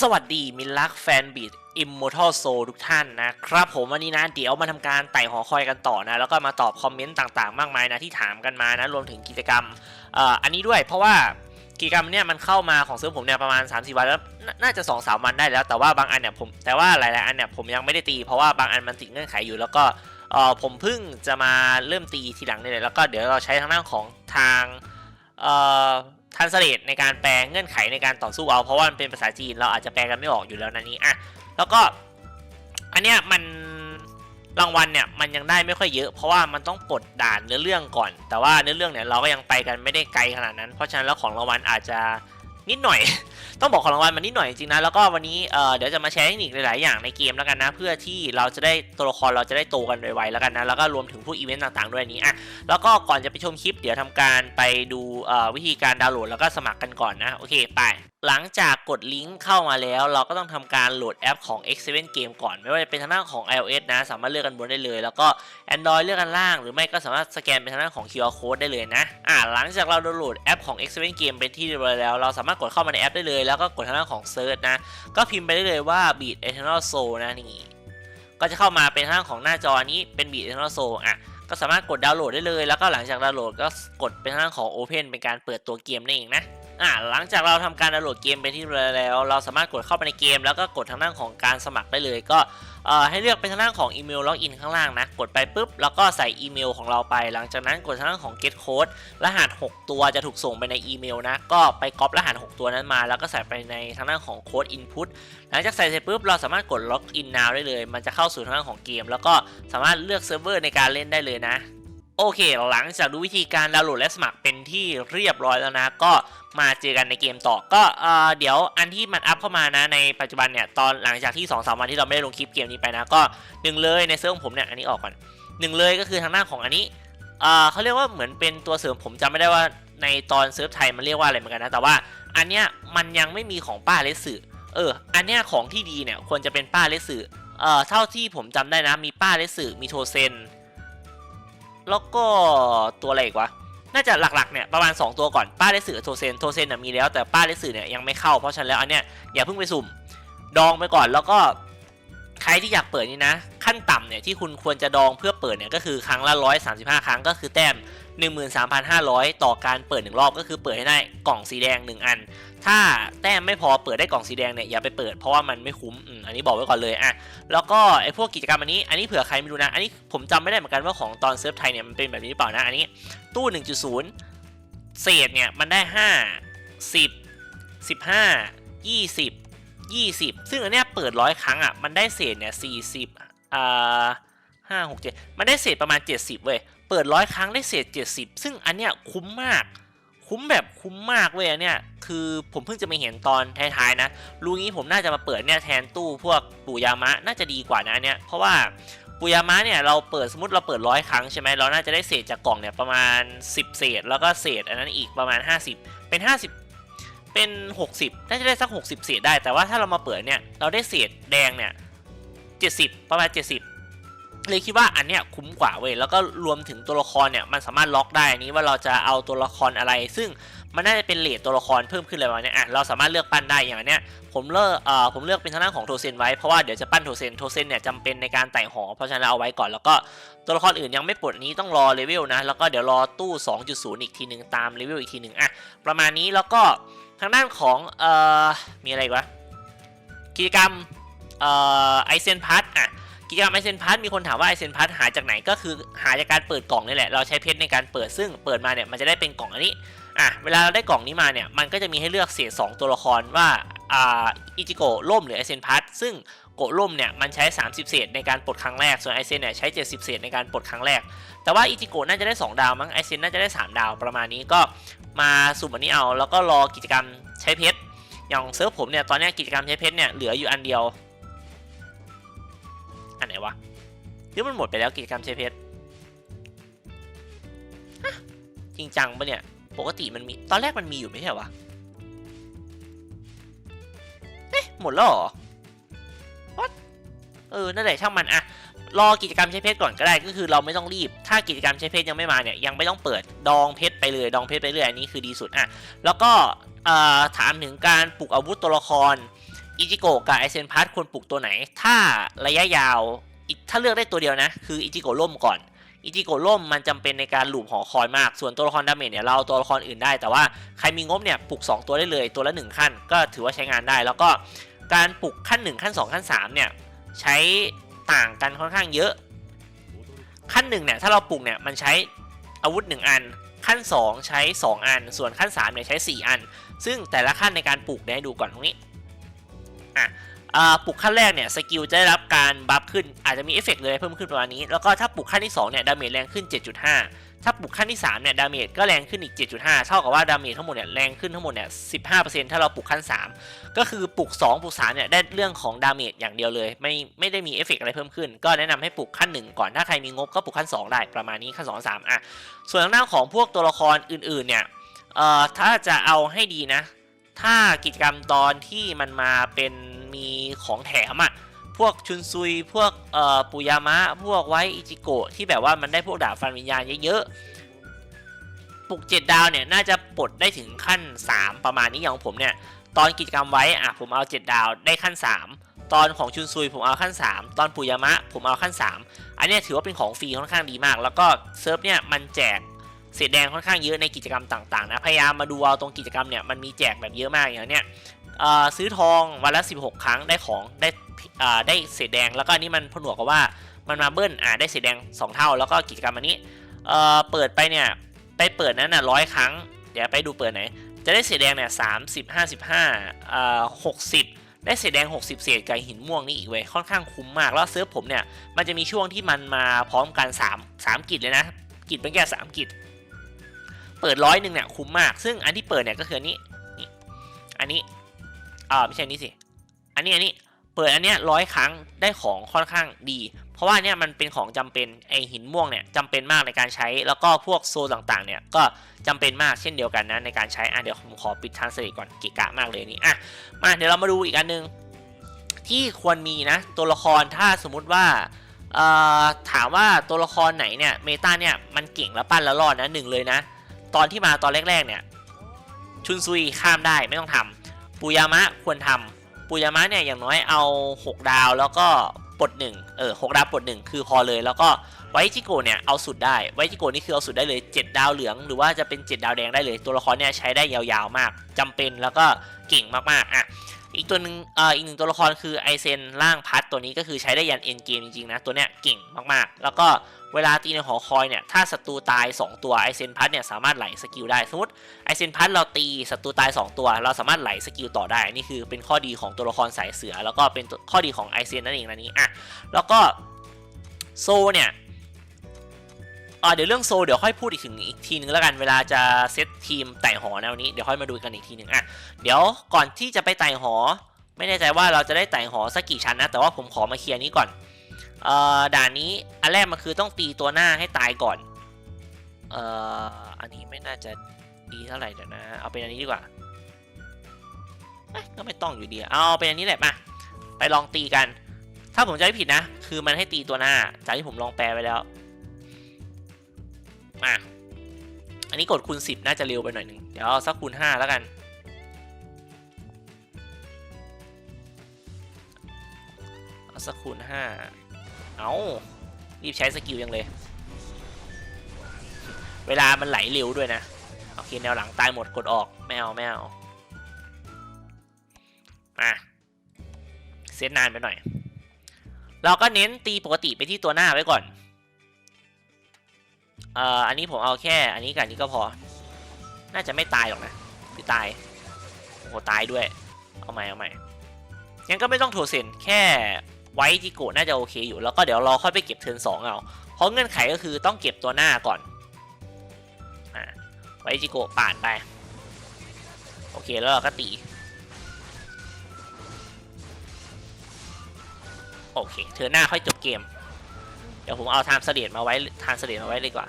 สวัสดีมินลักแฟนบีด Immortal Soul ทุกท่านนะครับผมวันนี้นะเดี๋ยวมาทำการไต่หอคอยกันต่อนะ แล้วก็มาตอบคอมเมนต์ต่างๆ มากมายนะที่ถามกันมานะ รวมถึงกิจกรรมอ,อันนี้ด้วยเพราะว่ากิจกรรมเนี่ยมันเข้ามาของเซิร์ฟผมเนี่ยประมาณ 3-4 วันแล้วน่าจะ 2-3 วันได้แล้วแต่ว่าบางอันเนี่ยผมแต่ว่าหลายๆอันเนี่ยผมยังไม่ได้ตี เพราะว่าบางอันมันติดเงื่อนไขอยู่แล้วก็ผมเพิ่งจะมาเริ่มตีทีหลังนี่เลยแล้วก็เดี๋ยวเราใช้ทางด้านของทางเอ่อ ทันสเลตในการแปลเงื่อนไขในการต่อสู้เอา เพราะว่ามันเป็นภาษาจีนเราอาจจะแปลกันไม่ออกอยู่แล้วนะนี้อะแล้วก็อันเนี้ยมันรางวัลเนี่ยมันยังได้ไม่ค่อยเยอะ เพราะว่ามันต้องปลดด่านเนื้อเรื่องก่อน แต่ว่าเนื้อเรื่องเนี่ยเราก็ยังไปกันไม่ได้ไกลขนาดนั้น เพราะฉะนั้นแล้วของรางวัลอาจจะ นิดหน่อย ต้องบอกของรางวัลมันนิดหน่อยจริงนะแล้วก็วันนี้เเดี๋ยวจะมาแชร์เทคนิคหลาย ๆ อย่างในเกมแล้วกันนะ เพื่อที่เราจะได้ตัวละครเราจะได้โตกันไวๆแล้วกันนะแล้วก็รวมถึงพวกอีเวนต์ต่าง ๆ ด้วยอันนี้อะแล้วก็ก่อนจะไปชมคลิป เดี๋ยวทำการไปดูวิธีการดาวน์โหลดแล้วก็สมัครกันก่อนนะโอเคไปหลังจากกดลิงก์เข้ามาแล้ว เราก็ต้องทำการโหลดแอปของ X7 Game ก่อน ไม่ว่าจะเป็นทางด้านของ iOS นะ สามารถเลือกกันบนได้เลย แล้วก็ Android เลือกกันล่าง หรือไม่ก็สามารถสแกนเป็นทางด้านของ QR Code ได้เลยนะ อ่าหลังจากเราดาวน์โหลดแอปของ X7 Game เป็นที่เรียบร้อยแล้ว เราสามารถกดเข้ามาในแอปได้เลย แล้วก็กดทางด้านของ Search นะ ก็พิมพ์ไปได้เลยว่า Beat Eternal Soul นะนี่ ก็จะเข้ามาเป็นทางด้านของหน้าจอนี้ เป็น Beat Eternal Soul อะก็สามารถกดดาวน์โหลดได้เลย แล้วก็หลังจากดาวน์โหลดก็กดเป็นทางด้านของ Open เป็นการเปิดตัวเกมนั่นเองนะ อ่าหลังจากเราทำการดาวน์โหลดเกมไปที่เรียบร้อแล้ว เราสามารถกดเข้าไปในเกม แล้วก็กดทางด้านของการสมัครได้เลย ก็เอ่อให้เลือกเป็นทางด้านของอีเมลล็อกอินข้างล่างนะ กดไปปุ๊บ แล้วก็ใส่อีเมลของเราไป หลังจากนั้นกดทางด้านของ get code รหัส 6 ตัวจะถูกส่งไปในอีเมลนะ ก็ไปก๊อปรหัส 6 ตัวนั้นมา แล้วก็ใส่ไปในทางด้านของโค้ด input หลังจากใส่เสร็จปุ๊บ เราสามารถกด log in now ได้เลย มันจะเข้าสู่ทางด้านของเกม แล้วก็สามารถเลือกเซิร์ฟเวอร์ในการเล่นได้เลยนะ โอเค หลังจากดูวิธีการดาวน์โหลดและสมัครเป็นที่เรียบร้อยแล้วนะ ก็ มาเจอกันในเกมต่อ ก็เอ่อเดี๋ยวอันที่มันอัพเข้ามานะในปัจจุบันเนี่ยตอนหลังจากที่2อสวันที่เราไม่ได้ลงคลิปเกมนี้ไปนะก็หนึ่งเลยในเซิร์ฟของผมเนี่ยอันนี้ออกก่อนหนึ่งเลยก็คือทางด้าของอันนี้เอ่อเขาเรียกว่าเหมือนเป็นตัวเสริมผมจำไม่ได้ว่าในตอนเซิร์ฟไทยมันเรียกว่าอะไรเหมือนกันนะแต่ว่าอันเนี้ยมันยังไม่มีของป้าเลสสึเอออันเนี้ยของที่ดีเนี่ยควรจะเป็นป้าเลสสึเอ่อเท่าที่ผมจำได้นะมีป้าเลสสึมีโทเซนแล้วก็ตัวอะไรอีกวะ น่าจะหลักๆเนี่ยประมาณ 2 ตัวก่อนป้าได้สื่อโทเซนโทเซนน่ะมีแล้วแต่ป้าได้สื่อเนี่ยยังไม่เข้าเพราะฉะนั้นแล้วอันเนี้ยอย่าเพิ่งไปสุ่มดองไปก่อนแล้วก็ใครที่อยากเปิดนี่นะ ขั้นต่ำเนี่ยที่คุณควรจะดองเพื่อเปิดเนี่ยก็คือครั้งละ 135 ครั้งก็คือแต้ม 13,500 ต่อการเปิดหนึ่งรอบก็คือเปิดให้ได้กล่องสีแดง 1 อัน ถ้าแต้มไม่พอเปิดได้กล่องสีแดงเนี่ยอย่าไปเปิดเพราะว่ามันไม่คุ้มอืมอันนี้บอกไว้ก่อนเลยอะแล้วก็ไอ้พวกกิจกรรมอันนี้อันนี้เผื่อใครไม่รู้นะอันนี้ผมจำไม่ได้เหมือนกันว่าของตอนเซิร์ฟไทยเนี่ยมันเป็นแบบนี้หรือเปล่านะอันนี้ ตู้ 1.0 เศษเนี่ยมันได้ 5 10 15 20 20 ซึ่งอันเนี้ยเปิดร้อยครั้งอะมันได้เศษเนี่ย40อ่าห้าหกเจ็ดมันได้เศษประมาณ 70เว้ยเปิดร้อยครั้งได้เศษ 70 ซึ่งอันเนี้ยคุ้มมาก คุ้มแบบคุ้มมากเว้ยอันเนี้ยคือผมเพิ่งจะมาเห็นตอนท้ายๆนะรู้งี้ผมน่าจะมาเปิดเนี่ยแทนตู้พวกปูยามะน่าจะดีกว่านะเนี้ยเพราะว่าปูยามะเนี่ยเราเปิดสมมติเราเปิดร้อยครั้งใช่ไหมเราน่าจะได้เศษจากกล่องเนี่ยประมาณ 10 เศษ แล้วก็เศษอันนั้นอีกประมาณ 50 เป็น 50 เป็น 60 น่าจะได้สัก 60 เศษได้ แต่ว่าถ้าเรามาเปิดเนี่ยเราได้เศษแดงเนี่ย70 ประมาณ 70 เลยคิดว่าอันเนี้ยคุ้มกว่าเว้ยแล้วก็รวมถึงตัวละครเนี่ยมันสามารถล็อกได้อันนี้ว่าเราจะเอาตัวละครอะไร ซึ่งมันน่าจะเป็นเลทตัวละครเพิ่มขึ้นเลยวันนี้อะเราสามารถเลือกปั้นได้อย่างนเนี้ยผมเลือกเอ่อผมเลือกเป็นทางด้านของโทเซนไว้เพราะว่าเดี๋ยวจะปั้นโทเซนโทเซนเนี่ยจำเป็นในการไต่หอเพราะฉะนั้นเราเอาไว้ก่อนแล้วก็ตัวละครอื่นยังไม่ปลดนี้ต้องรอเลเวลนะแล้วก็เดี๋ยวรอตู้ 2.0 อีกทีหนึ่งตามเลเวลอีกทีหนึ่งอะประมาณนี้แล้วก็ทางด้านของเอ่อมีอะไรวะกิจกรรมเอ่อไอเซนพัทอะ กิจกรรมไอเซนพัทมีคนถามว่าไอเซนพัทหาจากไหนก็คือหาจากการเปิดกล่องนี่แหละเราใช้เพชรในการเปิดซึ่งเปิดมาเนี่ยมันจะได้เป็นกล่องอันนี้อะเวลาเราได้กล่องนี้มาเนี่ยมันก็จะมีให้เลือกเศษ2ตัวละครว่าอ่าอิจิโกะล่มหรือไอเซนพัทซึ่งโกะล่มเนี่ยมันใช้ 30 เศษในการปลดครั้งแรก ส่วนไอเซนเนี่ยใช้ 70 เศษในการปลดครั้งแรก แต่ว่าอิจิโกะน่าจะได้ 2 ดาวมั้งไอเซนน่าจะได้ 3 ดาวประมาณนี้ก็มาสุ่มอันนี้เอา แล้วก็รอกิจกรรมใช้เพชรอย่างเซิร์ฟผมเนี่ยตอนนี้กิจกรรมใช้เพชรเนี่ยเหลืออยู่อันเดียว อันไหนวะหรือมันหมดไปแล้วกิจกรรมใช้เพชรจริงจังปะเนี่ย ปกติมันมี ตอนแรกมันมีอยู่ไม่ใช่เหรอวะเอ๊ะหมดแล้วเหรอ What เออ นั่นแหละช่างมันอะรอกิจกรรมใช้เพชรก่อนก็ได้ก็คือเราไม่ต้องรีบ ถ้ากิจกรรมใช้เพชรยังไม่มาเนี่ยยังไม่ต้องเปิดดองเพชรไปเลยดองเพชรไปเรื่อยอันนี้คือดีสุดอะแล้วก็ถามถึงการปลุกอาวุธตัวละคร อิจิโกะกับไอเซนพัทควรปลุกตัวไหน ถ้าระยะยาวถ้าเลือกได้ตัวเดียวนะ คืออิจิโกะล่มก่อนอิจิโกะล่มมันจำเป็นในการหลูบหอคอยมาก ส่วนตัวละครดาเมจเนี่ยเราเอาตัวละครอื่นได้ แต่ว่าใครมีงบเนี่ยปลุก 2 ตัวได้เลย ตัวละ 1 ขั้น ก็ถือว่าใช้งานได้ แล้วก็การปลุกขั้น 1 ขั้น 2 ขั้น 3 เนี่ย ใช้ต่างกันค่อนข้างเยอะ ขั้น1เนี่ยถ้าเราปลุกเนี่ยมันใช้อาวุธ 1 อัน ขั้น 2 ใช้ 2 อัน ส่วนขั้น3เนี่ยใช้ 4 อัน ซึ่งแต่ละขั้นในการปลุกเนี่ยดูก่อนตรงนี้ อะปลุกขั้นแรกเนี่ยสกิลจะได้รับการบัฟขึ้นอาจจะมีเอฟเฟกต์เลยเพิ่มขึ้นประมาณนี้ แล้วก็ถ้าปลุกขั้นที่2เนี่ยดาเมจแรงขึ้น 7.5 ถ้าปลุกขั้นที่3เนี่ยดาเมจก็แรงขึ้นอีก 7.5 เท่ากับว่าดาเมจทั้งหมดเนี่ยแรงขึ้นทั้งหมดเนี่ย15%ถ้าเราปลุกขั้น 3 ก็คือปลุก 2 ปลุก3เนี่ยได้เรื่องของดาเมจอย่างเดียวเลย ไม่ไม่ได้มีเอฟเฟกต์อะไรเพิ่มขึ้น ก็แนะนำให้ปลุกขั้น 1 ก่อนถ้าใครมีงบก็ปลุกขั้น 2 ได้ประมาณนี้ขั้น2 3อะส่วนทางด้านของพวกตัวละครอื่นๆเนี่ยเอ่อถ้าจะเอาให้ดีนะ ถ้ากิจกรรมตอนที่มันมาเป็นมีของแถมอะ่ะพวกชุนซุย พวกเอ่อปุยามะ พวกไวอิจิโกะที่แบบว่ามันได้พวกดาบฟันวิญญาณเยอะๆ ปลุก7ดดาวเนี่ยน่าจะปลดได้ถึงขั้น 3 ประมาณนี้อย่างของผมเนี่ย ตอนกิจกรรมไว้อะผมเอา 7 ดาวได้ขั้น 3 ตอนของชุนซุยผมเอาขั้น 3 ตอนปุยามะ ผมเอาขั้น 3 อันนี้ถือว่าเป็นของฟรีค่อนข้างดีมาก แล้วก็เซิร์ฟเนี่ยมันแจก เศษแดงค่อนข้างเยอะในกิจกรรมต่างๆนะ พยายามมาดูเอาตรงกิจกรรมเนี่ยมันมีแจกแบบเยอะมากอย่างเนี้ยซื้อทองวันละ 16 ครั้งได้ของได้ได้เศษแดงแล้วก็อันนี้มันผนวกกับว่ามันมาเบิ้ลอ่าได้เศษแดง 2 เท่า แล้วก็กิจกรรมอันนี้เเปิดไปเนี่ยไปเปิดนั้นน่ะร้อยครั้ง เดี๋ยวไปดูเปิดไหน จะได้เศษแดงเนี่ยสามสิบห้าสิบห้าอ่าหกสิบได้เศษแดง 60 เศษกับหินม่วงนี่อีกเว้ยค่อนข้างคุ้มมากแล้วเซิร์ฟผมเนี่ยมันจะมีช่วงที่มันมาพร้อมกัน 3 3กิจเลยนะ กิจเป็นแค่3กิจ เปิดร้อยหนึ่งเนี่ยคุ้มมาก ซึ่งอันที่เปิดเนี่ยก็คืออันนี้นี่อันนี้อ่าไม่ใช่อันนี้สิ อันนี้อันนี้เปิดอันเนี้ยร้อยครั้งได้ของค่อนข้างดี เพราะว่าเนี่ยมันเป็นของจำเป็นไอหินม่วงเนี่ยจำเป็นมากในการใช้ แล้วก็พวกโซนต่างๆเนี่ยก็จำเป็นมากเช่นเดียวกันนะในการใช้อะเดี๋ยวผมขอปิดทานสเลก่อนกะกะมากเลยนี่อะมาเดี๋ยวเรามาดูอีกอันหนึงที่ควรมีนะตัวละครถ้าสมมุติว่าเอ่อถามว่าตัวละครไหนเนี่ยเมตาเนี่ยมันเก่งแล้วปั้นแล้วรอดนะหนึ่งเลยนะ ตอนที่มาตอนแรกๆเนี่ยชุนซุยข้ามได้ไม่ต้องทำปุยามะควรทำปุยามะเนี่ยอย่างน้อยเอา 6 ดาวแล้วก็ปลดหนึ่งเออหกดาวปลดหนึ่งคือพอเลยแล้วก็ไวจิโกะเนี่ยเอาสุดได้ไวจิโกะนี่คือเอาสุดได้เลย 7 ดาวเหลือง หรือว่าจะเป็น 7 ดาวแดงได้เลย ตัวละครเนี่ยใช้ได้ยาวๆมากจำเป็นแล้วก็เก่งมากๆอะอีกตัวหนึ่งอ่ออีกหนึ่งตัวละครคือไอเซนล่างพัดตัวนี้ก็คือใช้ได้ยันเอ็นเกมจริงๆนะตัวเนี้ยเก่งมากๆ แล้วก็ เวลาตีในหอคอยเนี่ยถ้าศัตรูตาย 2 ตัวไอเซนพัดเนี่ยสามารถไหลสกิลได้สมมติไอเซนพัดเราตีศัตรูตาย 2 ตัว เราสามารถไหลสกิลต่อได้นี่คือเป็นข้อดีของตัวละครสายเสือ แล้วก็เป็นข้อดีของไอเซนนั่นเองนะนี้อะแล้วก็โซเนี่ยอ่าเดี๋ยวเรื่องโซเดี๋ยวค่อยพูดอีกถึงอีกทีนึงแล้วกันเวลาจะเซตทีมไต่หอแนวนี้เดี๋ยวค่อยมาดูกันอีกทีนึงอะเดี๋ยวก่อนที่จะไปไต่หอ ไม่แน่ใจว่าเราจะได้ไต่หอสักกี่ชั้นนะแต่ว่าผมขอมาเคลียร์นี้ก่อน เอ่อด่านนี้อันแรกมันคือต้องตีตัวหน้าให้ตายก่อน เอ่ออันนี้ไม่น่าจะดีเท่าไหร่เดี๋ยวนะ เอาเป็นอันนี้ดีกว่าก็ไม่ต้องอยู่ดีเอาเป็นอันนี้แหละมาไปลองตีกัน ถ้าผมจะไม่ผิดนะ คือมันให้ตีตัวหน้า จากที่ผมลองแปลไปแล้วมาอันนี้กดคูณ10 น่าจะเร็วไปหน่อยหนึ่งเดี๋ยวเอาสักคูณ5แล้วกัน เอาสักคูณห้า เอารีบใช้สกิลยังเลย เวลามันไหลเร็วด้วยนะโอเคแนวหลังตายหมดกดออกไม่เอาไม่เอาอะเซตนานไปหน่อย เราก็เน้นตีปกติไปที่ตัวหน้าไว้ก่อนเอ่ออันนี้ผมเอาแค่อันนี้กับอันนี้ก็พอ น่าจะไม่ตายหรอกนะหรือตายโอ้โหตายด้วย เอาใหม่เอาใหม่ยังก็ไม่ต้องโทรเซนแค่ ไว้จิโกะน่าจะโอเคอยู่แล้วก็เดี๋ยวรอค่อยไปเก็บเทิร์นสองเอา เพราะเงื่อนไขก็คือต้องเก็บตัวหน้าก่อนอไว้จิโกะป่านไป โอเคแล้วเราก็ตี โอเคเทิร์นหน้าค่อยจบเกม เดี๋ยวผมเอาทามเสเดตมาไว้ทามเสเดตมาไว้เลยดีกว่า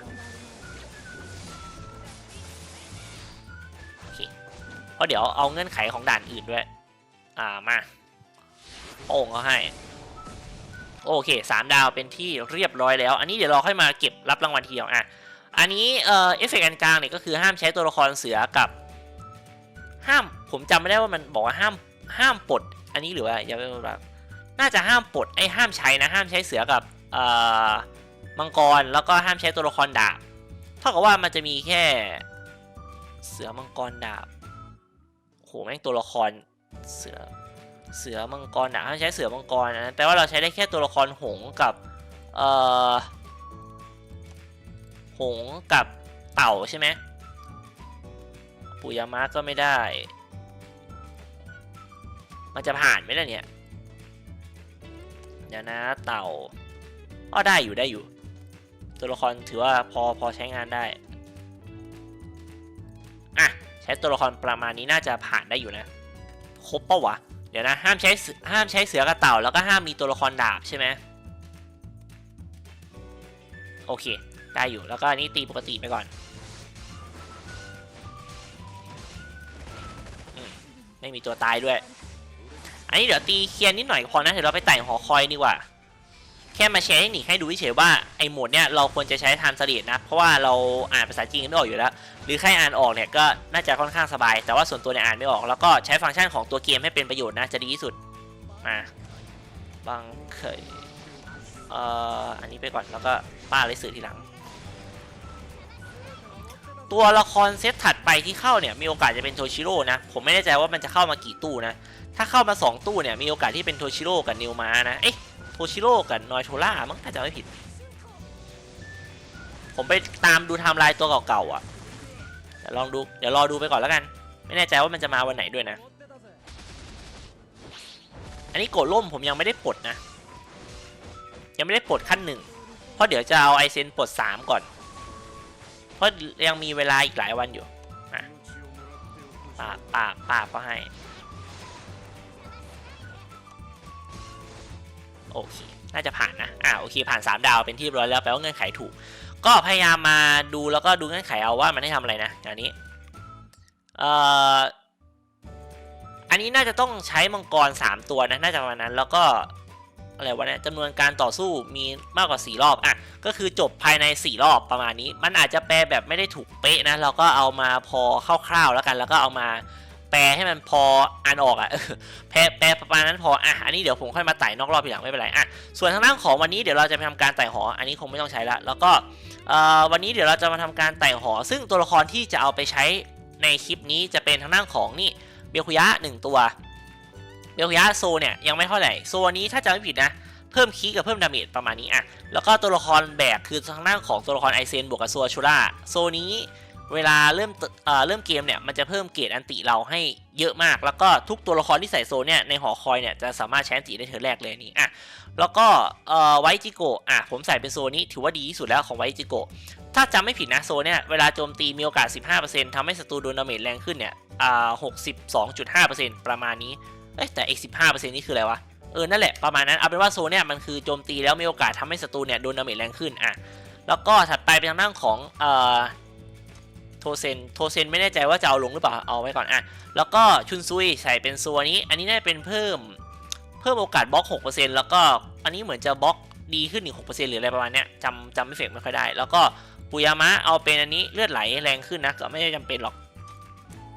โอเคเพราะเดี๋ยวเอาเงื่อนไขของด่านอื่นด้วย อ่ามาโป่งเขาให้ โอเคสามดาวเป็นที่เรียบร้อยแล้ว อันนี้เดี๋ยวเราค่อยมาเก็บรับรางวัลทีเดียวอะอันนี้เอ่อเอฟเฟกต์อันกลางเนี่ยก็คือห้ามใช้ตัวละครเสือกับ ห้ามผมจำไม่ได้ว่ามันบอกว่าห้ามห้ามปลดอันนี้หรือว่าอย่าไปแบบน่าจะห้ามปลดไอ้ห้ามใช้นะห้ามใช้เสือกับเอ่อมังกรแล้วก็ห้ามใช้ตัวละครดาบเท่ากับว่ามันจะมีแค่เสือมังกรดาบโหแม่งตัวละครเสือ เสือมังกรดาบห้ามใช้เสือมังกรนะแปลว่าเราใช้ได้แค่ตัวละครหงกับเอ่อหงกับเต่าใช่ไหมปุยามะก็ไม่ได้ มันจะผ่านไหมล่ะเนี่ย เดี๋ยวนะเต่าก็ได้อยู่ได้อยู่ ตัวละครถือว่าพอพอใช้งานได้ อะ ใช้ตัวละครประมาณนี้น่าจะผ่านได้อยู่นะ ครบปะวะ เดี๋ยวนะ ห้ามใช้ห้ามใช้เสือกับเต่า แล้วก็ห้ามมีตัวละครดาบใช่ไหมโอเค ได้อยู่แล้วก็อันนี้ตีปกติไปก่อนอมไม่มีตัวตายด้วย อันนี้เดี๋ยวตีเคียนนิดหน่อยพอนะเดี๋ยวเราไปแต่งหอคอยดีกว่า ค่มาแชร์เทคนิคให้ดูเฉยว่าไอ้โหมดเนี่ยเราควรจะใช้ไทม์สลีดนะ เพราะว่าเราอ่านภาษาจีนไม่ออกอยู่แล้ว หรือใครอ่านออกเนี่ยก็น่าจะค่อนข้างสบาย แต่ว่าส่วนตัวเนี่ยอ่านไม่ออก แล้วก็ใช้ฟังก์ชันของตัวเกมให้เป็นประโยชน์นะจะดีที่สุดมาบังเคยเอ่ออันนี้ไปก่อนแล้วก็ป้าเลยสื่อทีหลัง ตัวละครเซตถัดไปที่เข้าเนี่ยมีโอกาสจะเป็นโทชิโร่นะ ผมไม่แน่ใจว่ามันจะเข้ามากี่ตู้นะ ถ้าเข้ามา 2 ตู้เนี่ยมีโอกาสที่เป็นโทชิโร่กับนิวมานะ เอ๊ะ ชิโร่กับนอยโทล่ามั้งถ้าจะไม่ผิด ผมไปตามดูไทม์ไลน์ตัวเก่าๆอะเดี๋ยวลองดูเดี๋ยวรอดูไปก่อนแล้วกัน ไม่แน่ใจว่ามันจะมาวันไหนด้วยนะ อันนี้โกดล่มผมยังไม่ได้ปลดนะ ยังไม่ได้ปลดขั้นหนึ่งเพราะเดี๋ยวจะเอาไอเซนปลดสามก่อน เพราะยังมีเวลาอีกหลายวันอยู่อะปากปาปาก็ให้ โอเค น่าจะผ่านนะ อ่าโอเค ผ่าน 3 ดาวเป็นที่เรียบร้อยแล้วแปลว่าเงื่อนไขถูก ก็พยายามมาดูแล้วก็ดูเงื่อนไขเอาว่ามันให้ทำอะไรนะอย่างนี้ เอ่อ อันนี้น่าจะต้องใช้มังกร 3 ตัวนะ น่าจะประมาณนั้น แล้วก็อะไรวะเนี่ยจำนวนการต่อสู้มีมากกว่า 4 รอบ อะ ก็คือจบภายใน 4 รอบประมาณนี้ มันอาจจะแปลแบบไม่ได้ถูกเป๊ะนะ เราก็เอามาพอคร่าวๆแล้วกัน แล้วก็เอามา แปลให้มันพออ่านออกอะ่ะแปลแปลประมาณนั้นพออะอันนี้เดี๋ยวผมค่อยมาไต่นอกรอบทีหลังไม่เป็นไรอะส่วนทางด้านของวันนี้เดี๋ยวเราจะไปทำการไต่หอ อันนี้คงไม่ต้องใช้ละแล้วก็อ่อวันนี้เดี๋ยวเราจะมาทำการไต่หอ ซึ่งตัวละครที่จะเอาไปใช้ในคลิปนี้จะเป็นทางด้านของนี่เบลคุยะหนึ่งตัวเบลคุยะโซเนี่ยยังไม่เท่าไหร่โซนนี้ถ้าจำไม่ผิดนะเพิ่มคีกับเพิ่มดาเมจประมาณนี้อะแล้วก็ตัวละครแบกคือทางด้านของตัวละครไอเซนบวกกับโซชูล่าโซนี้ เวลาเริ่มเริ่มเกมเนี่ยมันจะเพิ่มเกรดอันติเราให้เยอะมาก แล้วก็ทุกตัวละครที่ใส่โซนเนี่ยในหอคอยเนี่ยจะสามารถใช้อันติได้เทอแรกเลยนี่อะแล้วก็เอ่อไวจิโกะอะผมใส่เป็นโซนนี้ถือว่าดีที่สุดแล้วของไวจิโกะถ้าจำไม่ผิดนะโซนเนี่ยเวลาโจมตีมีโอกาส 15%ทำให้ศัตรูโดนดาเมจแรงขึ้นเนี่ยอ่า62.5%ประมาณนี้เอ้ยแต่อีก15%นี่คืออะไรวะเออนั่นแหละประมาณนั้นเอาเป็นว่าโซนเนี่ยมันคือโจมตีแล้วมีโอกาสทำให้ศัตรูเนี่ยโดนดาเมจแรงขึ้นอะแล้วก็ถัดไปเป็นทางด้านของเอ่อ โทเซนโทเซนไม่แน่ใจว่าจะเอาลงหรือเปล่า เอาไว้ก่อนอะ แล้วก็ชุนซุยใส่เป็นซัวนี้ อันนี้น่าจะเป็นเพิ่ม เพิ่มโอกาสบล็อก 6%แล้วก็อันนี้เหมือนจะบล็อกดีขึ้นอีก6%หรืออะไรประมาณเนี้ยจำจำไม่เฟกไม่ค่อยได้ แล้วก็ปุยามะเอาเป็นอันนี้เลือดไหลแรงขึ้นนะก็ไม่ได้จำเป็นหรอก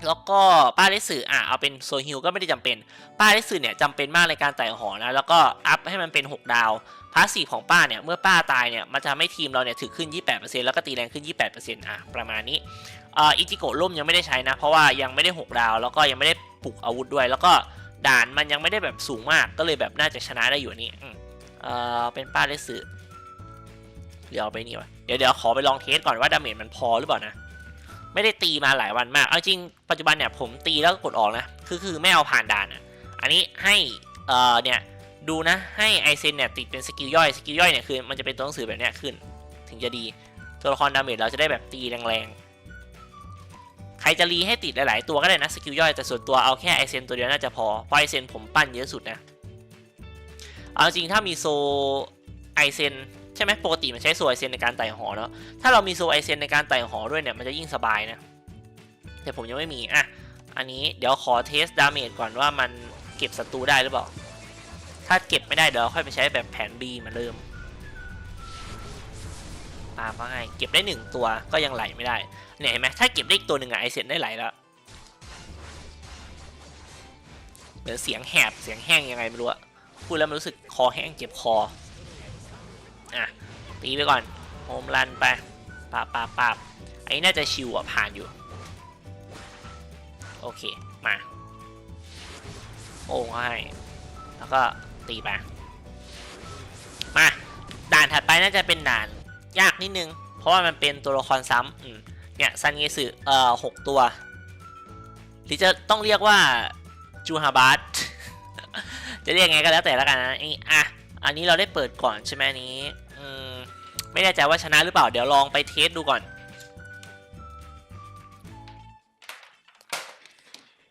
แล้วก็ป้าเลสืออะเอาเป็นโซฮิลก็ไม่ได้จำเป็น ป้าเลสือเนี่ยจำเป็นมากในการไต่หอนะแล้วก็อัพให้มันเป็น 6 ดาวพาสซีฟของป้าเนี่ยเมื่อป้าตายเนี่ยมันจะทำให้ทีมเราเนี่ยถึกขึ้น 28%แล้วก็ตีแรงขึ้น 28%อะประมาณนี้อ่ออิจิโกะล่มยังไม่ได้ใช้นะ เพราะว่ายังไม่ได้ 6 ดาว แล้วก็ยังไม่ได้ปลุกอาวุธด้วย แล้วก็ด่านมันยังไม่ได้แบบสูงมากก็เลยแบบน่าจะชนะได้อยู่นี่เอ่อเป็นป้าเลสือเดี๋ยวเอาไปนี่วะเดี๋ยวเดี๋ยวขอไปลองเทสก่อนว่าดาเมจมันพอหรือเปล่านะ ไม่ได้ตีมาหลายวันมาก เอาจริงปัจจุบันเนี่ยผมตีแล้วก็กดออกนะ คือคือไม่เอาผ่านด่านอะ อันนี้ให้เอ่อเนี่ยดูนะให้ไอเซนเนี่ยติดเป็นสกิลย่อย สกิลย่อยเนี่ยคือมันจะเป็นตัวหนังสือแบบเนี้ยขึ้น ถึงจะดี ตัวละครดาเมจเราจะได้แบบตีแรงๆ ใครจะรีให้ติดหลายๆตัวก็ได้นะสกิลย่อยแต่ส่วนตัวเอาแค่ไอเซนตัวเดียวน่าจะพอ เพราะไอเซนผมปั้นเยอะสุดนะ เอาจริงถ้ามีโซไอเซน ใช่ไหมปกติมันใช้โซไอเซนในการไต่หอเนาะถ้าเรามีโซไอเซนในการไต่หอด้วยเนี่ยมันจะยิ่งสบายนะแต่ผมยังไม่มีอะอันนี้เดี๋ยวขอเทสดาเมจก่อนว่ามันเก็บศัตรูได้หรือเปล่า ถ้าเก็บไม่ได้เดี๋ยวค่อยไปใช้แบบแผน B มาเริ่มตามมาให้เก็บได้หนึ่งตัวก็ยังไหลไม่ได้เนี่ยเห็นไหมถ้าเก็บได้อีกตัวหนึ่งอะไอเซนได้ไหลแล้วเหมือนเสียงแหบเสียงแห้งยังไงไม่รู้อะพูดแล้วมันรู้สึกคอแห้งเจ็บคอ อะตีไปก่อนโฮมรันไปปาบปาบปาบอันนี้น่าจะชิวอะผ่านอยู่ โอเค มาโอ้ให้ แล้วก็ตีไปมา ด่านถัดไปน่าจะเป็นด่านยากนิดนึง เพราะว่ามันเป็นตัวละครซ้ำเนี่ยซันเงสึเอ่อหกตัว หรือจะต้องเรียกว่าจูฮาบัตจะเรียกไงก็แล้วแต่ละกันนะไอ้อะ อันนี้เราได้เปิดก่อนใช่ไหมนี้ ไม่แน่ใจว่าชนะหรือเปล่า เดี๋ยวลองไปเทสดูก่อน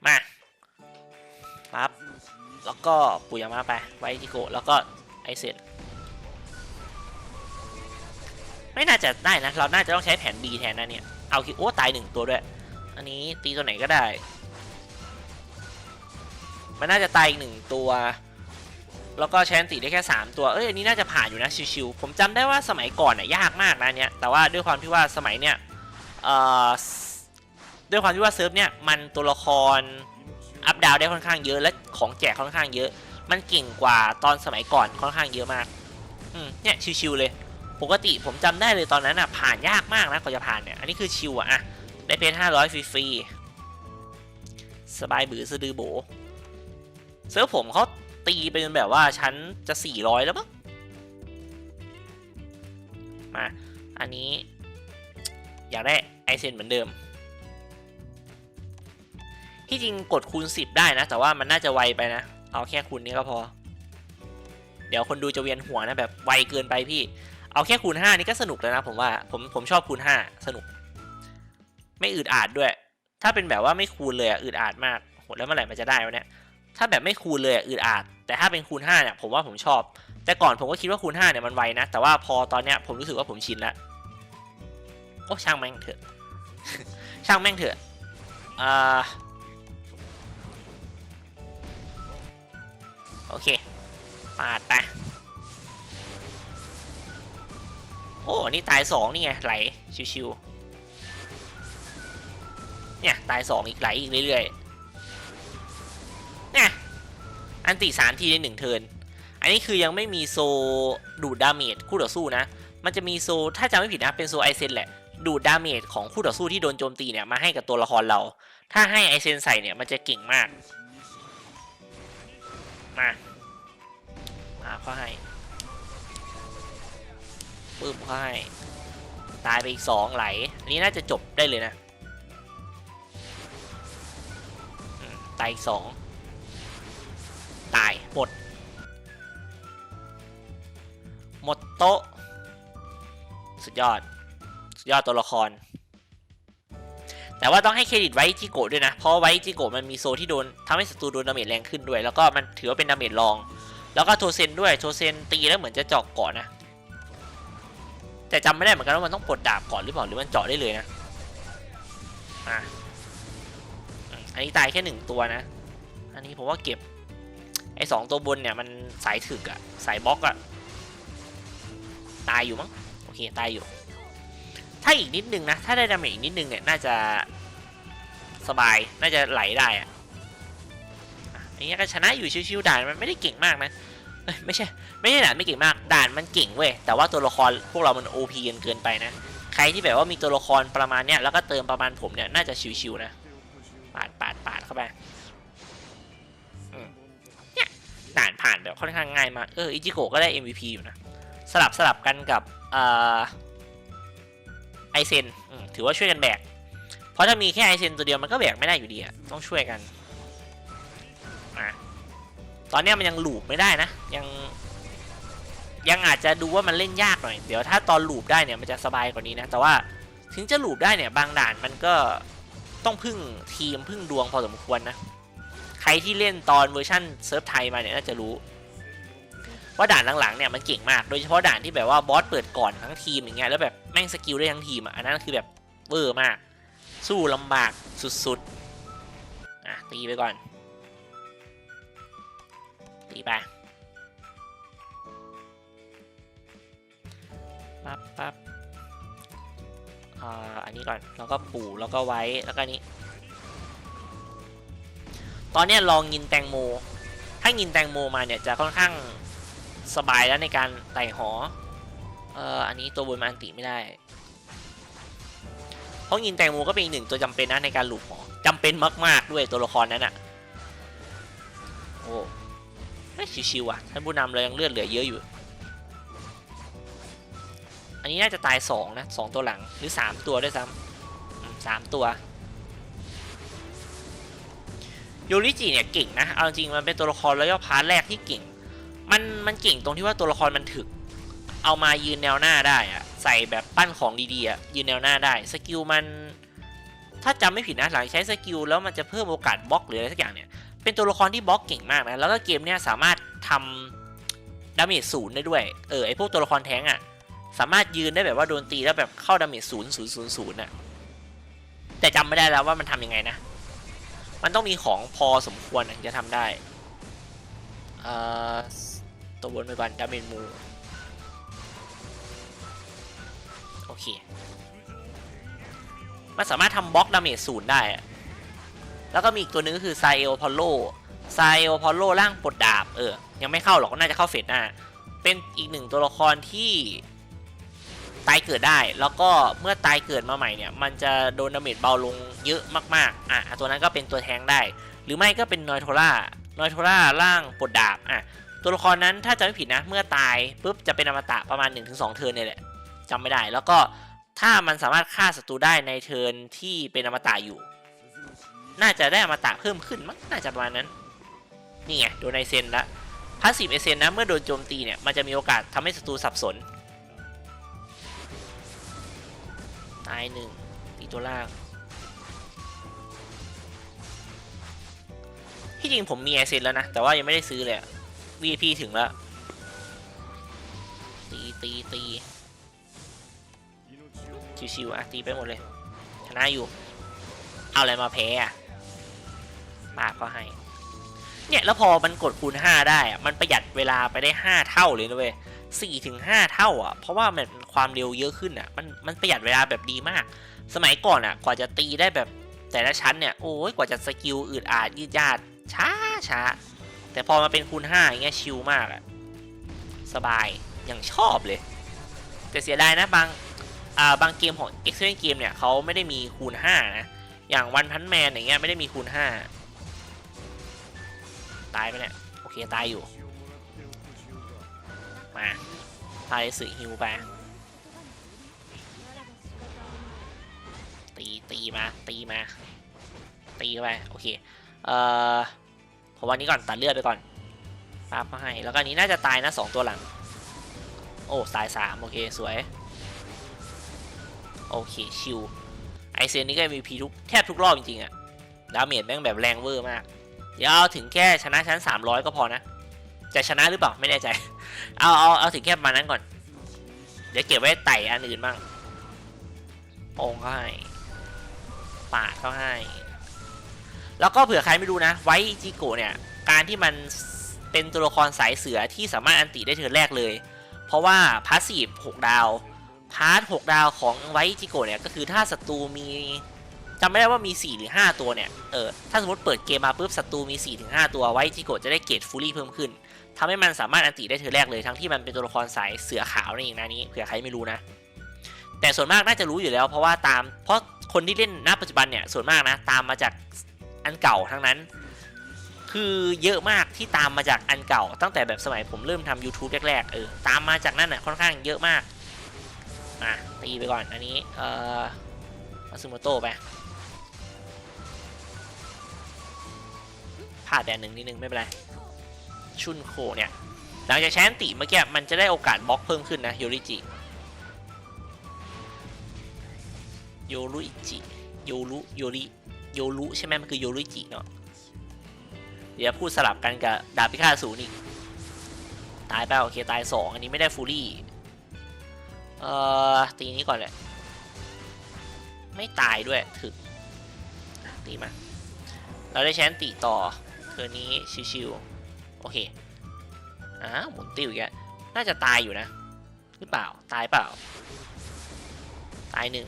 มาปั๊บแล้วก็ปุยามาไป ไวจิโกแล้วก็ไอเซนไม่น่าจะได้นะ เราน่าจะต้องใช้แผน B แทนนะเนี่ย เอาคิดโอ้ตายหนึ่งตัวด้วย อันนี้ตีตัวไหนก็ได้ มันน่าจะตายอีกหนึ่งตัว แล้วก็ใช้อันติได้แค่ 3 ตัว เอ้ยอันนี้น่าจะผ่านอยู่นะชิวๆผมจำได้ว่าสมัยก่อนน่ะยากมากนะเนี่ยแต่ว่าด้วยความที่ว่าสมัยเนี่ยเอ่อด้วยความที่ว่าเซิร์ฟเนี่ยมันตัวละครอัพดาวได้ค่อนข้างเยอะและของแจกค่อนข้างเยอะ มันเก่งกว่าตอนสมัยก่อนค่อนข้างเยอะมากอืมเนี่ยชิวๆเลย ปกติผมจำได้เลยตอนนั้นอะผ่านยากมากนะกว่าจะผ่านเนี่ยอันนี้คือชิวอะอะได้เพชรห้าร้อยฟรีๆสบายบือสะดือโบเซิร์ฟผมเขา ตีไปจนแบบว่าชั้นจะ 400 แล้วมั้งมา อันนี้ อยากได้ไอเซนเหมือนเดิม ที่จริงกดคูณ 10 ได้นะ แต่ว่ามันน่าจะไวไปนะ เอาแค่คูณนี้ก็พอ เดี๋ยวคนดูจะเวียนหัวนะแบบไวเกินไปพี่ เอาแค่คูณ 5 นี่ก็สนุกแล้วนะผมว่าผมผมชอบคูณ 5 สนุก ไม่อึดอัดด้วย ถ้าเป็นแบบว่าไม่คูณเลยอะอึดอัดมากโหแล้วเมื่อไหร่มันจะได้วะเนี่ย ถ้าแบบไม่คูณเลยอึดอัดแต่ถ้าเป็นคูณ5เนี่ยผมว่าผมชอบ แต่ก่อนผมก็คิดว่าคูณ5เนี่ยมันไวนะ แต่ว่าพอตอนเนี้ยผมรู้สึกว่าผมชินแล้วโอ้ช่างแม่งเถอะ ช่างแม่งเถอะอ่าโอเคปาดไปโอ้นี่ตายสองนี่ไงไหลชิวๆเนี่ยตายสองอีกไหลอีกเรื่อยๆ นี่ยอันติสามทีในหนึ่งเทิร์นอันนี้คือยังไม่มีโซดูดดาเมจคู่ต่อสู้นะ มันจะมีโซถ้าจำไม่ผิดนะเป็นโซไอเซนแหละ ดูดดาเมจของคู่ต่อสู้ที่โดนโจมตีเนี่ยมาให้กับตัวละครเรา ถ้าให้ไอเซนใส่เนี่ยมันจะเก่งมาก มามาเขาให้ปึ้มเขาให้ตายไปอีกสองไหลอันนี้น่าจะจบได้เลยนะตายอีกสอง ตายหมด หมดโต๊ะ สุดยอด สุดยอดตัวละคร แต่ว่าต้องให้เครดิตไว้จิโกะด้วยนะ เพราะไว้จิโกะมันมีโซที่โดนทำให้ศัตรูโดนดาเมจแรงขึ้นด้วย แล้วก็มันถือว่าเป็นดาเมจรอง แล้วก็โทเซนด้วยโทเซนตีแล้วเหมือนจะเจาะเกาะนะแต่จำไม่ได้เหมือนกันว่ามันต้องปลดดาบก่อนหรือเปล่าหรือมันเจาะได้เลยนะอะอันนี้ตายแค่หนึ่งตัวนะ อันนี้ผมว่าเก็บ ไอ้สองตัวบนเนี่ยมันสายถึกอะสายบล็อกอะตายอยู่มั้งโอเคตายอยู่ ถ้าอีกนิดนึงนะ ถ้าได้ดาเมจอีกนิดนึงเนี่ยน่าจะสบายน่าจะไหลได้อะอย่างเงี้ยก็ชนะอยู่ชิวๆด่านมันไม่ได้เก่งมากนะไม่ใช่ไม่ใช่ด่านไม่เก่งมากด่านมันเก่งเว้ยแต่ว่าตัวละครพวกเรามัน OP กันเกินไปนะใครที่แบบว่ามีตัวละครประมาณเนี้ยแล้วก็เติมประมาณผมเนี่ยน่าจะชิวๆนะปาดปาดปาดเข้าไป ด่านผ่านแบบค่อนข้างง่ายมากเอออิจิโกะก็ได้ MVP อยู่นะ สลับสลับกันกับออไอเซนถือว่าช่วยกันแบก เพราะถ้ามีแค่ไอเซนตัวเดียวมันก็แบกไม่ได้อยู่ดีอะต้องช่วยกันมาตอนนี้มันยังหลูบไม่ได้นะ ยัง ยังอาจจะดูว่ามันเล่นยากหน่อย เดี๋ยวถ้าตอนหลูบได้เนี่ยมันจะสบายกว่านี้นะ แต่ว่าถึงจะหลูบได้เนี่ยบางด่านมันก็ต้องพึ่งทีมพึ่งดวงพอสมควรนะ ใครที่เล่นตอนเวอร์ชั่นเซิร์ฟไทยมาเนี่ยน่าจะรู้ ว่าด่านหลังๆเนี่ยมันเก่งมาก โดยเฉพาะด่านที่แบบว่าบอสเปิดก่อนทั้งทีมอย่างเงี้ยแล้วแบบแม่งสกิลได้ทั้งทีมอะอันนั้นคือแบบเวอร์มาก สู้ลำบากสุดๆอะตีไปก่อนตีไปปั๊บปั๊บอ่าอันนี้ก่อนแล้วก็ปู่แล้วก็ไว้แล้วก็นี้ ตอนนี้ลองยินแตงโม ถ้ายินแตงโมมาเนี่ยจะค่อนข้างสบายแล้วในการไต่หอ เอ่อ อันนี้ตัวบนมันอันติไม่ได้ เพราะยินแตงโมก็เป็นอีกหนึ่งตัวจำเป็นนะในการหลุดหอจำเป็นมาก ๆ ด้วยตัวละครนั้นอะโอ้ชิวๆอะ ท่านผู้นำเลยยังเลือดเหลือเยอะอยู่ อันนี้น่าจะตายสองนะสองตัวหลังหรือสามตัวด้วยซ้ำสามตัว ยูริจิเนี่ยเก่งนะ เอาจริงมันเป็นตัวละครแล้วก็พาร์ทแรกที่เก่ง มันมันเก่งตรงที่ว่าตัวละครมันถึก เอามายืนแนวหน้าได้อะใส่แบบปั้นของดีๆอะยืนแนวหน้าได้ สกิลมัน ถ้าจำไม่ผิดนะหลังใช้สกิลแล้วมันจะเพิ่มโอกาสบล็อกหรืออะไรสักอย่างเนี่ย เป็นตัวละครที่บล็อกเก่งมากนะ แล้วก็เกมเนี้ยสามารถทำดาเมจศูนย์ได้ด้วย เออไอพวกตัวละครแท้งอะสามารถยืนได้แบบว่าโดนตีแล้วแบบเข้าดาเมจศูนย์ศูนย์ศูนย์ศูนย์อะแต่จำไม่ได้แล้วว่ามันทำยังไงนะ มันต้องมีของพอสมควรถึงจะทำได้เอ่อตัวบนไปก่อนดาเมจมูโอเค มันสามารถทำบล็อกดาเมจศูนย์ได้ แล้วก็มีอีกตัวนึงก็คือไซเอลพอลโลไซเอลพอลโลร่างปลดดาบ เออ ยังไม่เข้าหรอก น่าจะเข้าเฟสหน้า เป็นอีกหนึ่งตัวละครที่ ตายเกิดได้ แล้วก็เมื่อตายเกิดมาใหม่เนี่ย มันจะโดนดาเมจเบาลงเยอะมากๆ อะตัวนั้นก็เป็นตัวแทงได้ หรือไม่ก็เป็นนอยโทล่านอยโทล่าร่างปลดดาบ อะ ตัวละครนั้นถ้าจะไม่ผิดนะ เมื่อตายปุ๊บจะเป็นอมตะประมาณ 1-2 เทิร์นเนี่ยแหละจำไม่ได้ แล้วก็ถ้ามันสามารถฆ่าศัตรูได้ในเทิร์นที่เป็นอมตะอยู่ น่าจะได้อมตะเพิ่มขึ้นมั้ง น่าจะประมาณนั้น นี่ไงโดนไอเซนละพาสซีฟไอเซนนะ เมื่อโดนโจมตีเนี่ย มันจะมีโอกาสทำให้ศัตรูสับสน ตายหนึ่งตีตัวล่าง ที่จริงผมมีไอเซนแล้วนะ แต่ว่ายังไม่ได้ซื้อเลยอะ VP ถึงแล้ว ตีตีตีชิวๆอะตีไปหมดเลย ชนะอยู่ เอาอะไรมาแพ้อะปาบก็ให้ เนี่ย แล้วพอมันกดคูณ 5 ได้อะมันประหยัดเวลาไปได้ 5 เท่าเลยนะเว้ย สี่ถึงห้าเท่าอะ เพราะว่ามันความเร็วเยอะขึ้นอะ มันมันประหยัดเวลาแบบดีมาก สมัยก่อนอะ กว่าจะตีได้แบบแต่ละชั้นเนี่ย โอ้ยกว่าจะสกิลอืดอาดยืดยาดช้าช้า แต่พอมาเป็นคูณ5อย่างเงี้ยชิลมากอะ สบายอย่างชอบเลย แต่เสียดายนะบางอ่าบางเกมของ e x c e l l e n t Game เนี่ยเขาไม่ได้มีคูณ5นะ อย่างวันพันแมนอย่างเงี้ยไม่ได้มีคูณ5ตายไปเนี่ย โอเค ตายอยู่ มาพาเลสึฮิวไปตีตีมาตีมา ตีไปโอเคเอ่อผมวันนี้ก่อนตัดเลือดไปก่อนปั๊บมาให้แล้วก็นนี้น่าจะตายนะสองตัวหลัง โอ้ตายสามโอเคสวยโอเคชิวไอเซนนี่ก็ MVP ทุกแทบทุกรอบจริงๆอะดาเมจแม่งแบบแรงเวอร์มาก เดี๋ยวเอาถึงแค่ชนะชั้น 300 ก็พอนะ จะชนะหรือเปล่า ไม่แน่ใจ เอาเอาเอาถึงแค่ประมาณนั้นก่อน เดี๋ยวเก็บไว้ไต่อันอื่นบ้างโป่งเขาให้ปาดเขาให้ แล้วก็เผื่อใครไม่รู้นะ ไว้จิโกเนี่ย การที่มันเป็นตัวละครสายเสือที่สามารถอันติได้เทินแรกเลย เพราะว่าพาสซีฟ6ดาว พาร์ท6ดาวของไว้จิโกเนี่ย ก็คือถ้าศัตรูมีจำไม่ได้ว่ามี 4 หรือ 5 ตัวเนี่ย เออ ถ้าสมมติเปิดเกมมาปุ๊บศัตรูมี4ถึง5ตัวไว้จิโกจะได้เกรดฟูลี่เพิ่มขึ้น ทำให้มันสามารถอันติได้เทิร์นแรกเลยทั้งที่มันเป็นตัวละครสายเสือขาวนั่เองนะนี้เผื่อใครไม่รู้นะ แต่ส่วนมากน่าจะรู้อยู่แล้ว เพราะว่าตามเพราะคนที่เล่นณปัจจุบันเนี่ยส่วนมากนะตามมาจากอันเก่าทั้งนั้น คือเยอะมากที่ตามมาจากอันเก่า ตั้งแต่แบบสมัยผมเริ่มทำ YouTube แรกๆเออตามมาจากนั่นน่ะค่อนข้างเยอะมากอะตีไปก่อนอันนี้เอ่อมาซูโมโต้ไปพลาดแดนหนึ่งนิดนึงไม่เป็นไร ชุนโคเนี่ยหลังจากใช้อันติเมื่อกี้มันจะได้โอกาสบล็อกเพิ่มขึ้นนะโยริจิโยรุอิจิโยรุโยริโยรุใช่ไหมมันคือโยรุอิจิเนาะเดี๋ยวพูดสลับกันกับดาบพิฆาตศูนย์อีกตายไปโอเคตายสองอันนี้ไม่ได้ฟูรี่เอ่อตีนี้ก่อนเลยไม่ตายด้วยถึกอะตีมา เราได้ใช้อันติต่อเทอนี้ชิวๆ โอเคอ้าวหมุนติ้วอีกแล้วน่าจะตายอยู่นะ หรือเปล่า ตายเปล่า ตายหนึ่ง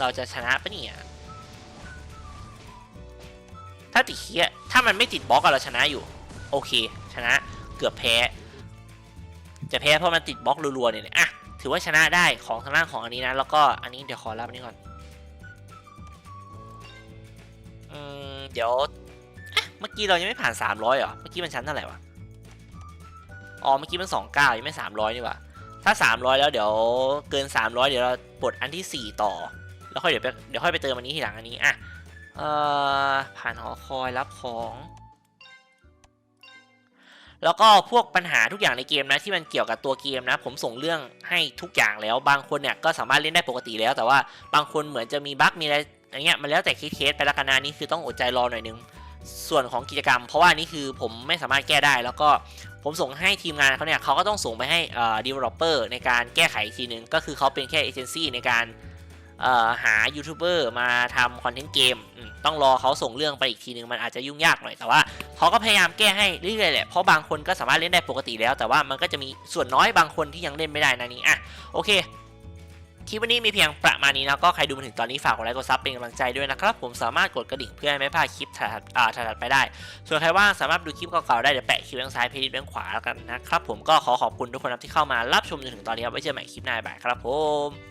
เราจะชนะปะเนี่ย ถ้าติดเคียถ้ามันไม่ติดบล็อกเราชนะอยู่ โอเค ชนะ เกือบแพ้ จะแพ้เพราะมันติดบล็อกรัวๆเนี่ย อะ ถือว่าชนะได้ของทางด้านของอันนี้นะ แล้วก็อันนี้เดี๋ยวขอรับอันนี้ก่อน อืมเดี๋ยวเอ๊ะเมื่อกี้เรายังไม่ผ่าน 300เหรอ เมื่อกี้มันชั้นเท่าไหร่วะ อ๋อ เมื่อกี้มัน29ยังไม่ 300นี่หว่า ถ้า 300 แล้วเดี๋ยวเกิน 300 เดี๋ยวเราปลดอันที่ 4 ต่อ แล้วค่อยเดี๋ยวไปเดี๋ยวค่อยไปเติมอันนี้ทีหลังอันนี้ อะ เอ่อ ผ่านหอคอยรับของ แล้วก็พวกปัญหาทุกอย่างในเกมนะที่มันเกี่ยวกับตัวเกมนะ ผมส่งเรื่องให้ทุกอย่างแล้ว บางคนเนี่ยก็สามารถเล่นได้ปกติแล้ว แต่ว่าบางคนเหมือนจะมีบั๊กมีอะไร อย่างเงี้ยมันแล้วแต่เคสไปละกันนะนี่คือต้องอดใจรอหน่อยนึงส่วนของกิจกรรม เพราะว่านี่คือผมไม่สามารถแก้ได้ แล้วก็ผมส่งให้ทีมงานเขาเนี่ยเขาก็ต้องส่งไปให้เอ่อ developer ในการแก้ไขอีกทีนึง ก็คือเขาเป็นแค่เอเจนซี่ในการหายูทูบเบอร์มาทำคอนเทนต์เกมอืมต้องรอเขาส่งเรื่องไปอีกทีนึง มันอาจจะยุ่งยากหน่อย แต่ว่าเขาก็พยายามแก้ให้เรื่อยๆแหละ เพราะบางคนก็สามารถเล่นได้ปกติแล้ว แต่ว่ามันก็จะมีส่วนน้อยบางคนที่ยังเล่นไม่ได้นะนี่อะโอเค คลิปวันนี้มีเพียงประมาณนี้นะก็ใครดูมาถึงตอนนี้ฝากกดไลค์กดซับเป็นกำลังใจด้วยนะครับผมสามารถกดกระดิ่งเพื่อให้ไม่พลาดคลิปถัดอ่าถัดไปได้ ส่วนใครว่างสามารถดูคลิปเก่าๆได้เดี๋ยวแปะคลิปด้านซ้ายเพจด้านขวาแล้วกันนะครับผมก็ขอขอบคุณทุกคนที่เข้ามารับชมจนถึงตอนนี้ครับไว้เจอใหม่คลิปหน้าบ่ายครับผม